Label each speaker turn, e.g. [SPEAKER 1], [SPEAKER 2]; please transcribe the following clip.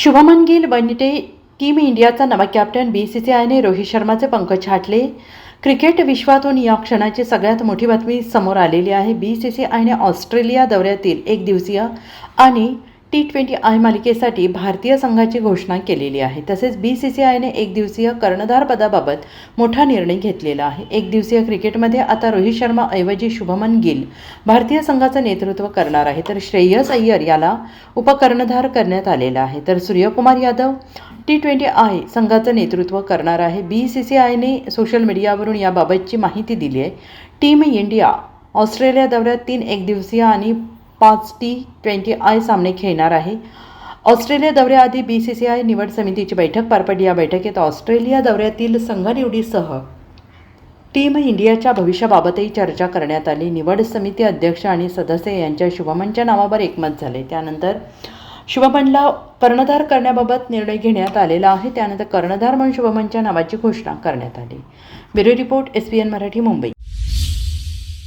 [SPEAKER 1] शुभमन गिल बनते टीम इंडियाचा नवा कॅप्टन बी सी सी आयने रोहित शर्माचे पंकज छाटले. क्रिकेट विश्वातून या क्षणाची सगळ्यात मोठी बातमी समोर आलेली आहे. बी सी सी आयने ऑस्ट्रेलिया दौऱ्यातील एक दिवसीय आणि टी ट्वेंटी आय मालिकेसाठी भारतीय संघाची घोषणा केलेली आहे. तसेच बी सी सी आयने एक दिवसीय कर्णधार पदाबाबत मोठा निर्णय घेतलेला आहे. एक दिवसीय क्रिकेटमध्ये आता रोहित शर्मा ऐवजी शुभमन गिल भारतीय संघाचं नेतृत्व करणार आहे. तर श्रेयस अय्यर याला उपकर्णधार करण्यात आलेला आहे. तर Suryakumar Yadav T twenty I संघाचं नेतृत्व करणार आहे. बी सी सी आयने सोशल मीडियावरून याबाबतची माहिती दिली आहे. टीम इंडिया ऑस्ट्रेलिया दौऱ्यात तीन एकदिवसीय आणि पाच टी ट्वेंटी आय सामने खेळणार आहे. ऑस्ट्रेलिया दौऱ्याआधी बी सी सी आय निवड समितीची बैठक पार पडली. या बैठकीत ऑस्ट्रेलिया दौऱ्यातील संघ निवडीसह टीम इंडियाच्या भविष्याबाबतही चर्चा करण्यात आली. निवड समिती अध्यक्ष आणि सदस्य यांच्या शुभमनच्या नावावर एकमत झाले. त्यानंतर शुभमनला कर्णधार करण्याबाबत निर्णय घेण्यात आलेला आहे. त्यानंतर कर्णधार म्हणून शुभमनच्या नावाची घोषणा करण्यात आली. Bureau report S P N Marathi Mumbai.